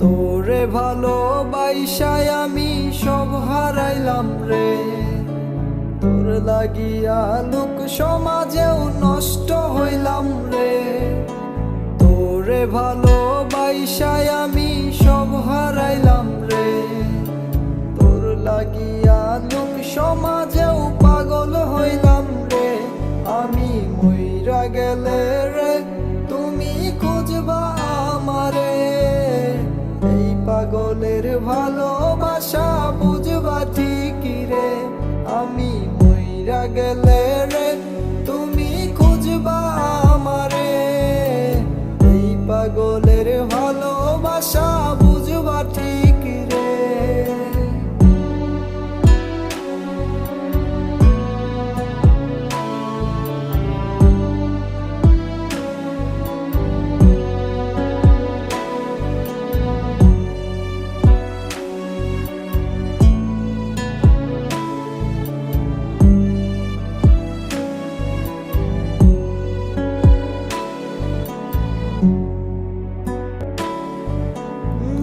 তোরে ভালোবাসায় আমি সব হারাইলাম রে। তোর লাগিয়া লোক সমাজেও নষ্ট হইলাম রে। তোরে ভালোবাসায় আমি সব হারাইলাম রে। তোর লাগিয়া লোক সমাজেও পাগল হইলাম রে। আমি মইরা গেলে মইরা গেলে রে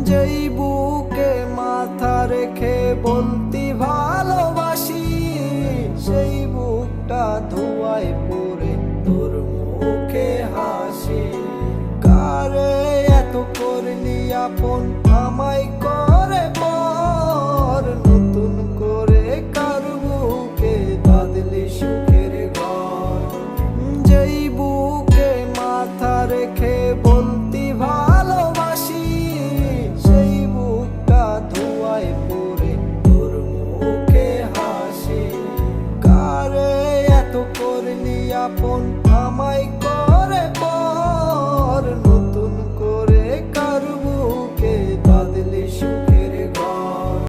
যেই বুকে মাথা রেখে বলতি ভালোবাসি, সেই বুকটা ধোয়ায় পড়ে তোর মুখে হাসি। কারে এত করলি আপন আমায় আপন আমায়